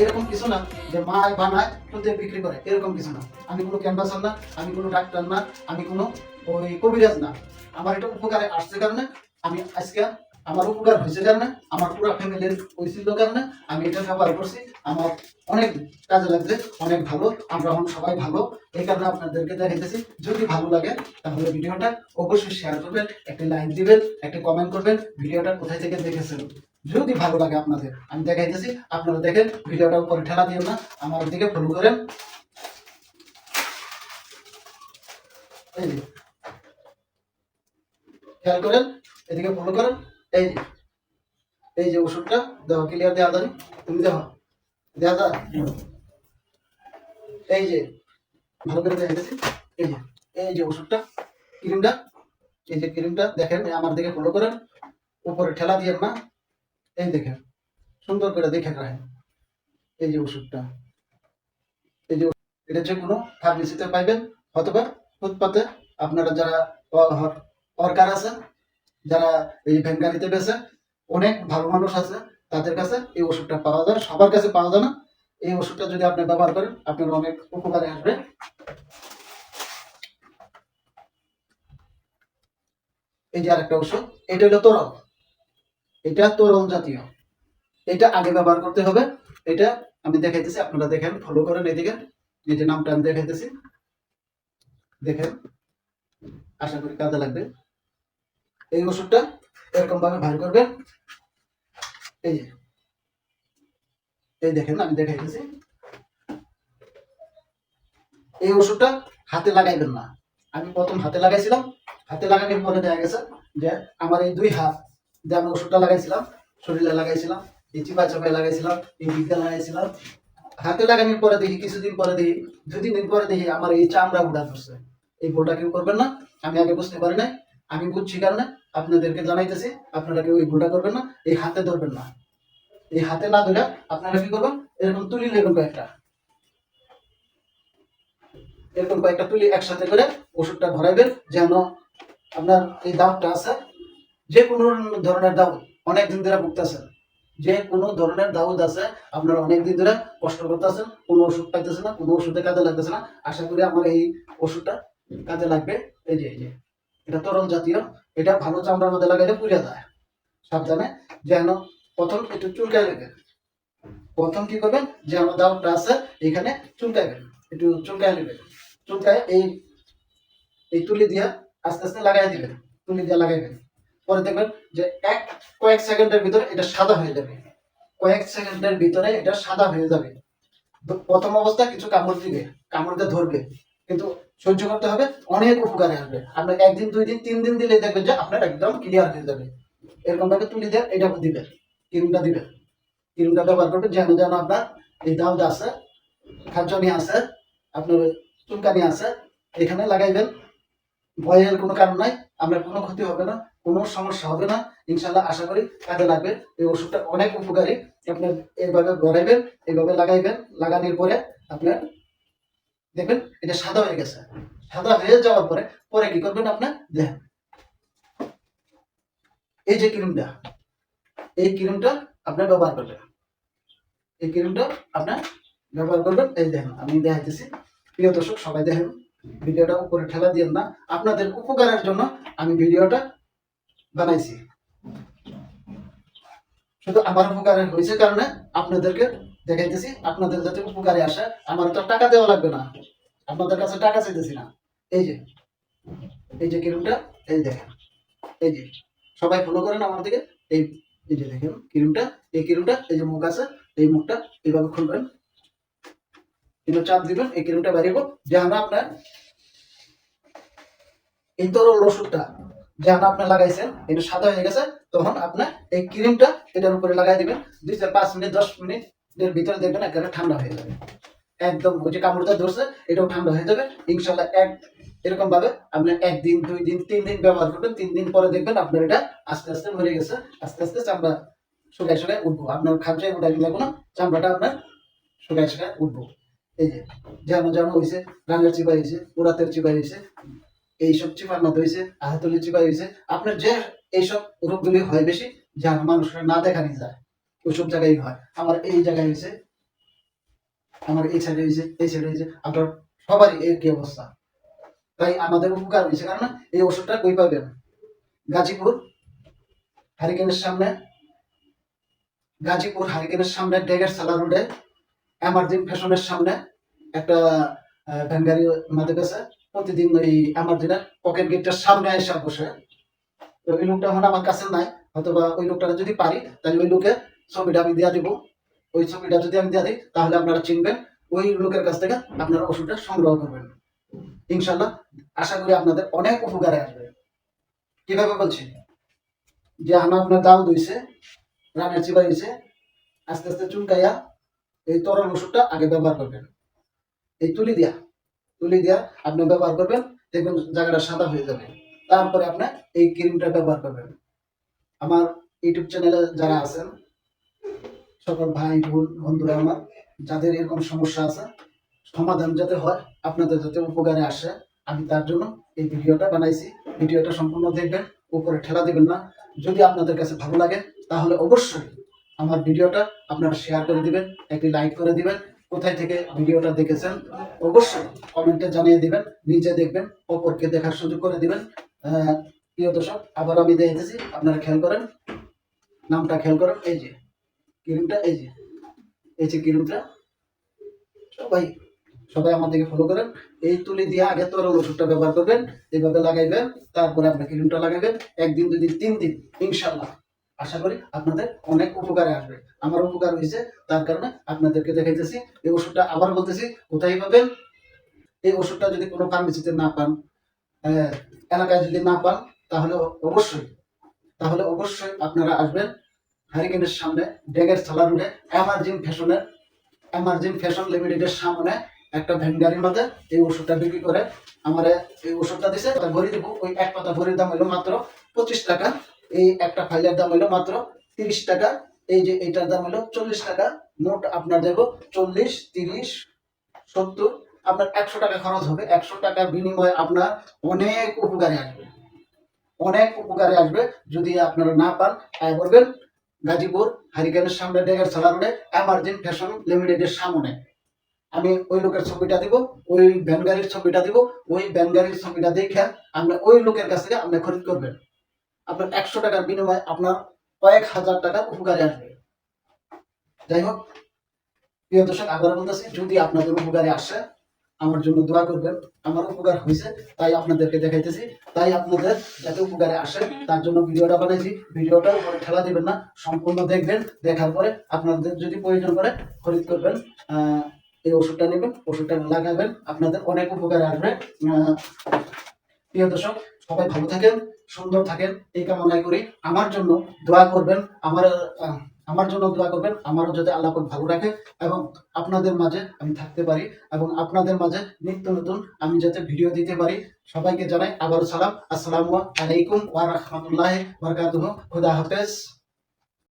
এরকম কিছু না যে মায় বানায় শুনতে বিক্রি করে, এরকম কিছু না। আমি কোনো ক্যানভাসার না, আমি কোনো ডাক্তার না, আমি কোনো ওই কবিরাজ না। আমার এটা উপকারে আসছে কারণে আমি আজকে আমার উপকার হয়েছে কারণে আমার পুরো ফ্যামিলির হয়েছিল কারণে আমি এটা ব্যবহার করছি। আমার অনেক কাজে লাগছে, অনেক ভালো। আমরা এখন সবাই ভালো। এই কারণে আপনাদেরকে দেখাইতেছি। যদি ভালো লাগে, তাহলে ভিডিওটা অবশ্যই শেয়ার করবেন, একটা লাইক দিবেন, একটা কমেন্ট করবেন, ভিডিওটা কোথায় থেকে দেখেছেন? যদি ভালো লাগে আপনাদের, আমি দেখাইতেছি। আপনারা দেখেন, ভিডিওটা উপরে ঠেলা দিন না। আমার দিকে ফলো করেন। খেয়াল করেন, এদিকে ফলো করেন। এই যে এই যে ওষুধটা, দেখো ক্লিয়ার দেওয়া যায় তুমি দেখো দেওয়া যায় এই যে, ভালো করে দেখাইতেছি এই যে এই যে ওষুধটা ক্রিমটা এই যে ক্রিমটা দেখেন আমার দিকে ফলো করেন। উপরে ঠেলা দিয়ে না, এই দেখেন, সুন্দর করে দেখে রাখেন। এই যে ওষুধটা, এই যে এটা যে কোনো ফার্মেসিতে পাইবেন, অথবা ফুটপাতে আপনারা যারা অর্কার আছে যারা এই ভ্যানগাড়িতে বেছে অনেক ভালো মানুষ আছে, তাদের কাছে এই ওষুধটা পাওয়া যায়। সবার কাছে পাওয়া যায় না। এই ওষুধটা যদি আপনি ব্যবহার করেন, আপনার অনেক উপকারে আসবে। এই যে আরেকটা ওষুধ, এটা হলো তরল। এটা তরল জাতীয়। এটা আগে ব্যবহার করতে হবে। এটা আমি দেখাইতেছি, আপনারা দেখেন ফলো করেন এদিকে। এই যে নামটা আমি দেখাইতেছি। দেখেন, আশা করি কাজে লাগবে। এই ওষুধটা এরকম ভাবে ভার করবেন এই যে। এই দেখেন আমি দেখাইতেছি এই ওষুধটা হাতে লাগাইবেন না। আমি প্রথম হাতে লাগাইছিলাম। হাতে লাগানোর পরে দেখা গেছে যে আমার এই দুই হাত যে আমি ওষুধটা লাগাইছিলাম, শরীরে লাগাইছিলাম, এই চিপা চাপায় লাগাইছিলাম, এই বিদ্যা লাগাইছিলাম। হাতে লাগানোর পরে দেখি, কিছুদিন পরে দেখি দিন পরে দেখি আমার এই চামড়া উড়া ধরছে। এই ভুলটা কেউ করবেন না। আমি আগে বুঝতে পারি নাই। আমি বুঝছি কারণে আপনাদেরকে জানাইতেছি, আপনারা কেউ ভুলটা করবেন না, এই হাতে ধরবেন না। এই হাতে না ধরে আপনারা কি করবেন, এরকম তুলি নেবেন কয়েকটা। এরকম কয়েকটা তুলি একসাথে করে ওষুধটা ভরাইবেন, যেন আপনার এই দাউদটা আছে। যে কোনো ধরনের দাউদ অনেক দিন ধরে ভুগতেছেন। যে কোনো ধরনের দাউদ আছে, আপনারা অনেক দিন ধরে কষ্ট করতেছেন, কোনো ওষুধ পাইতেছে না, কোনো ওষুধে কাজে লাগতেছে না। আশা করি আমার এই ওষুধটা কাজে লাগবে। এই যে এই যে। এটা তরল জাতীয়, এটা ভালো চামড়ার মধ্যে লাগাইলে পুড়ে যায়। সাবধানে, যেন প্রথম একটু চুলকায় নেবেন প্রথম কি করবেন, যে আমার দাউদটা আছে, এখানে চুলকাইবেন একটু চুলকায় নেবেন চুলকায় এই এই তুলি দিয়া আস্তে আস্তে লাগাই দিবেন, তুলি দিয়ে লাগাইবেন। পরে দেখবেন যে এক, কয়েক সেকেন্ডের ভিতরে এটা সাদা হয়ে যাবে। কয়েক সেকেন্ডের ভিতরে এটা সাদা হয়ে যাবে। প্রথম অবস্থা কিছু কামড় দিবে, কামড় দিয়ে ধরবে। কিন্তু সহ্য করতে হবে, অনেক উপকারে আসবে। আপনার একদিন, দুই দিন, তিন দিন দিলে দেখবেন যে আপনার একদম ক্লিয়ার হয়ে যাবে। এরকম ভাবে তুলি দিয়ে এটা দিবেন ক্রিমটা দিবেন। ক্রিমটা ব্যবহার করবেন, যেন যেন আপনার এই দাউদ আছে, খাঁচনি আছে, আপনার চুলকানি আছে, এখানে লাগাইবেন। ভয়ের কোনো কারণ নাই আপনার কোনো ক্ষতি হবে না, কোনো সমস্যা হবে না। ইনশাল্লাহ আশা করি কাজে লাগবে, এই ওষুধটা অনেক উপকারী। আপনার এইভাবে গড়াইবেন এইভাবে লাগাইবেন, লাগানোর পরে আপনার দেখবেন, এটা সাদা হয়ে গেছে। সাদা হয়ে যাওয়ার পরে পরে কি করবেন আপনার? দেখেন। এই যে ক্রিমটা, এই ক্রিমটা আপনার ব্যবহার করবেন। এই ক্রিমটা আপনার ব্যবহার করবেন। এই দেখেন, আমি দেখাইতেছি। প্রিয় দর্শক, সবাই দেখেন, ভিডিওটা উপরে ঠেলা দিয়েন না। আপনাদের উপকারের জন্য আমি ভিডিওটা বানাইছি। শুধু আমার উপকারে হয়েছে কারণে আপনাদেরকে দেখাইতেছি। আপনাদের যাতে উপকারে আসে, আমার তো টাকা দেওয়া লাগবে না। আপনাদের কাছে টাকা চাইতেছি না। এই যে এই যে ক্রিমটা এই দেখেন, এই যে, সবাই ফলো করেন আমার দিকে, এই এই যে দেখেন ক্রিমটা এই ক্রিমটা এই যে মুখ আছে, এই মুখটা এইভাবে খুলবেন। এটা চাপ দিবেন, এই যেন আপনার এই আপনি লাগাইছেন, এটা সাদা হয়ে গেছে, তখন আপনার এই ক্রিমটা এটার উপরে লাগাই দিবেন। দুই চার পাঁচ মিনিট, দশ মিনিটের ভিতরে দেখবেন একেবারে ঠান্ডা হয়ে যাবে। একদম যে কামড়টা ধরছে, এটাও ঠান্ডা হয়ে যাবে। ইনশাল্লাহ এক, এরকম ভাবে আপনি একদিন, দুই দিন, তিন দিন ব্যবহার করবেন, তিন দিন পরে দেখবেন আপনার এটা আস্তে আস্তে মরে গেছে, আস্তে আস্তে চামড়া শুকায় শুকায় উঠবো। আপনার খাদ্যে উঠাই দিলে কোনো চামড়াটা আপনার শুকায় শুকায় উঠবো। এই যে যেমন যেন হয়েছে রাঙের চিপাই হয়েছে উড়াতের চিপাই হয়েছে এইসব চিপার মতো হয়েছে আহাতলি চিপাই হয়েছে আপনার যে এইসব রোগগুলি হয় বেশি যা মানুষরা না দেখানি যায়, ওইসব জায়গায় হয়। আমার এই জায়গায় হয়েছে আমার এই সাইডে হয়েছে এই সাইডে হয়েছে আপনার সবারই একই অবস্থা। তাই আমাদের উপকার হয়েছে, কারণ এই ওষুধটা কই পাবেন? গাজীপুর হারিকেনের সামনে, গাজীপুর হারিকেনের সামনে, ডেগের সালা রোডে, এমার্জিং ফ্যাশনের সামনে একটা ভ্যান গাড়ি মাঝে গেছে প্রতিদিন ওই এমার্জিনের পকেট গেটটার সামনে এসে বসে। ওই লোকটা এখন আমার কাছে নাই, অথবা ওই লোকটা যদি পারি, তাহলে ওই লোকে ছবিটা আমি দিয়া দিব। ওই ছবিটা যদি আমি দিয়া দিই, তাহলে আপনারা চিনবেন, ওই লোকের কাছ থেকে আপনারা ওষুধটা সংগ্রহ করবেন। ইনশাল্লাহ আশা করি আপনাদের অনেক উপকারে আসবে। কীভাবে বলছি? যে আমার আপনার দাম দইছে রানের চিবা আস্তে আস্তে চুলকাইয়া এই তরল ওষুধটা আগে ব্যবহার করবেন। এই তুলি দিয়া তুলি দিয়া আপনি ব্যবহার করবেন, দেখবেন জায়গাটা সাদা হয়ে যাবে। তারপরে আপনি এই ক্রিমটা ব্যবহার করবেন। আমার ইউটিউব চ্যানেলে যারা আছেন সকল ভাই বোন, বন্ধুরা আমার, যাদের এরকম সমস্যা আছে, সমাধান যাতে হয়, আপনাদের যাতে উপকারে আসে, আমি তার জন্য এই ভিডিওটা বানাইছি। ভিডিওটা সম্পূর্ণ দেখবেন, উপরে ঠেলা দিবেন না। যদি আপনাদের কাছে ভালো লাগে, তাহলে অবশ্যই আমার ভিডিওটা আপনারা শেয়ার করে দিবেন, একটি লাইক করে দিবেন। কোথায় থেকে ভিডিওটা দেখেছেন, অবশ্যই কমেন্টে জানিয়ে দিবেন, নিজে দেখবেন, অপরকে দেখার সুযোগ করে দিবেন। প্রিয় দর্শক, আবার আমি দেখেছি আপনারা খেয়াল করেন, নামটা খেয়াল করেন, এই যে। ক্রিমটা? এই যে এই যে ক্রিমটা? সবাই সবাই আমার দিকে ফলো করেন। এই তুলি দিয়ে আগে তরল ওষুধটা ব্যবহার করবেন, এইভাবে লাগাইবেন, তারপরে আপনি ক্রিমটা লাগাবেন, একদিন, দুই দিন, তিন দিন, ইনশাল্লাহ। আশা করি আপনাদের অনেক উপকারে আসবে। আমার উপকার হয়েছে, তার কারণে আপনাদেরকে দেখাইতেছি, এই ওষুধটা আবার বলতেছি, কোথায় পাবেন? এই ওষুধটা যদি কোনো ফার্মেসিতে না পান এলাকায় যদি না পান, তাহলে অবশ্যই তাহলে অবশ্যই আপনারা আসবেন। হারিকেনের সামনে, ডেগের থালা রোডে এমার্জিং ফ্যাশনের এমার্জিং ফ্যাশন লিমিটেডের সামনে একটা ভ্যান গাড়ির মধ্যে এই ওষুধটা বিক্রি করে আমার এই ওষুধটা দিছে। ভরি দিব ওই এক পাতা ভরির দাম হলো মাত্র পঁচিশ টাকা। এই একটা ফাইলের দাম হলো মাত্র তিরিশ টাকা। এই যে এইটার দাম হলো চল্লিশ টাকা। মোট আপনার দেবো চল্লিশ, তিরিশ, সত্তর। আপনার একশো টাকা খরচ হবে। একশো টাকার বিনিময়ে আপনার অনেক উপকারে আসবে। অনেক উপকারে আসবে যদি আপনারা না পান আয় করবেন গাজীপুর, হারিকেনের সামনে, ডেগার সালা রোডে এমার্জিং ফ্যাশন লিমিটেডের সামনে। আমি ওই লোকের ছবিটা দিব, ওই ভ্যান গাড়ির ছবিটা দিব, ওই ভ্যান গাড়ির ছবিটা দেখে আপনি ওই লোকের কাছ থেকে আপনি খরিদ করবেন। আপনার একশো টাকার বিনিময়ে আপনার কয়েক হাজার টাকা উপকারে আসবে। যাই হোক, প্রিয় দর্শক আবার বলতেছি, যদি আপনাদের উপকারে আসে আমার জন্য দোয়া করবেন। আমার উপকার হয়েছে, তাই আপনাদেরকে দেখাইতেছি। তাই আপনাদের যাতে উপকারে আসে, তার জন্য ভিডিওটা বানাইছি। ভিডিওটা উপরে ঠেলা দিবেন না, সম্পূর্ণ দেখবেন, দেখার পরে আপনাদের যদি প্রয়োজন করে খরিদ করবেন এই ওষুধটা নেবেন, ওষুধটা লাগাবেন, আপনাদের অনেক উপকারে আসবে। প্রিয় দর্শক, সবাই ভালো থাকেন, সুন্দর থাকেন, এই কামনাই করি। আমার জন্য দোয়া করবেন, আমার আমার জন্য দোয়া করবেন, আমারও যাতে আল্লাহ ভালো রাখে এবং আপনাদের মাঝে আমি থাকতে পারি এবং আপনাদের মাঝে নিত্য নতুন আমি যাতে ভিডিও দিতে পারি। সবাইকে জানাই আবারও সালাম। আসসালামু আলাইকুম ওয়া খুদা হাফেজ।